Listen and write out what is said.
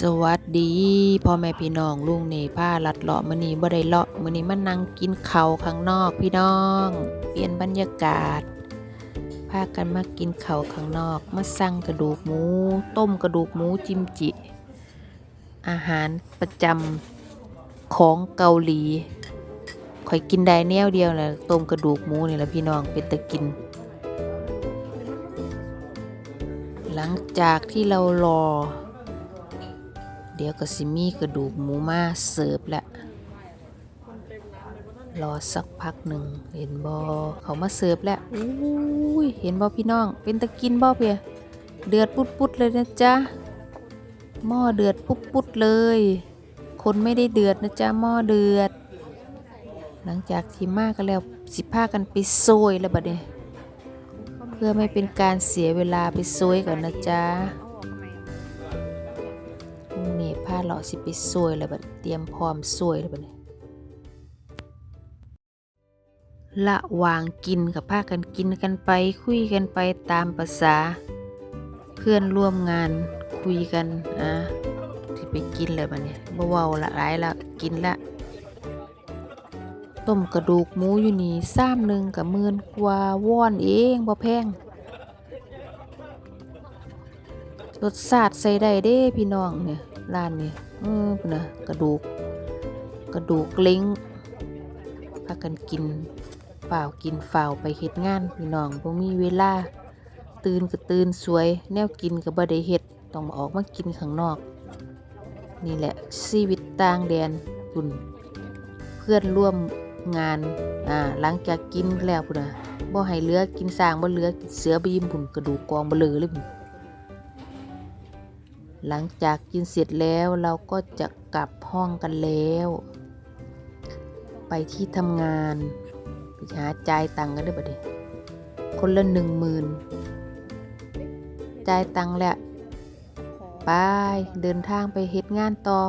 สวัสดีพ่อแม่พี่น้องลุงเนผ้าลัดเลาะมื้อนี้บ่ได้เลาะมื้อนี้มานั่งกินข้าวข้างนอกพี่น้อง เปลี่ยนบรรยากาศพากันมากินข้าวข้างนอก มาสั่งกระดูกหมู ต้มกระดูกหมูจิมจิ อาหารประจำของเกาหลีข่อยกินได้แนวเดียวแหละต้มกระดูกหมูนี่แหละพี่น้องเป็นตะกิน หลังจากที่เรารอ เดี๋ยวก็สิมีกระดูกหมูมาเสิร์ฟแล้วรอสักพักหนึ่งเห็นบอเขามาเสิร์ฟแล้วอุ้ยเห็นบอพี่น้อง เป็นตะกินบอเพียเดือดปุดปุดเลยนะจ๊ะหม้อเดือดปุดปุดเลย คนไม่ได้เดือดนะจ๊ะหม้อเดือด หลังจากที่มากันแล้วสิพากันไปโซยแล้วบัดนี้เพื่อไม่เป็นการเสียเวลาไปซวยก่อนนะจ๊ะ เราสิไปซวยแล้วบัดเตรียมพร้อมซวยแล้วบัดนี้ละวางกินกับพากันกินกันไป คุยกันไปตามภาษา เพื่อนร่วมงานคุยกันอะที่ไปกินเลยบัดนี้บ่เว้าละหลายละกินละต้มกระดูกหมูอยู่นี่ซ้ำหนึ่งกับหมื่นกว่าว่อนเองบ่แพงรสชาติใส่ได้เด้พี่น้องเนี่ย ร้านนี้เออพุ่นนะกระดูก กระดูกเล้งพากันกินฝ่าวกินฝ่าวไปเฮ็ดงานพี่น้องบ่มีเวลา ตื่นก็ตื่นสวย แนวกินก็บ่ได้เฮ็ดต้องมาออกมากินข้างนอก นี่แหละชีวิตต่างแดนคุณเพื่อนร่วมงานอ่าหลังจากกินแล้วพุ่นน่ะบ่ให้เหลือกินสร้างบ่เหลือกินเสือบีมพุ่นกระดูกกองเบลอเลยพุ่น หลังจากกินเสร็จแล้วเราก็จะกลับห้องกันแล้ว ไปที่ทำงานไปหาจ่ายตังค์กันเด้อบัดดีคนละหนึ่งหมื่นจ่ายตังค์แล้วไปเดินทางไปเฮ็ดงานต่อ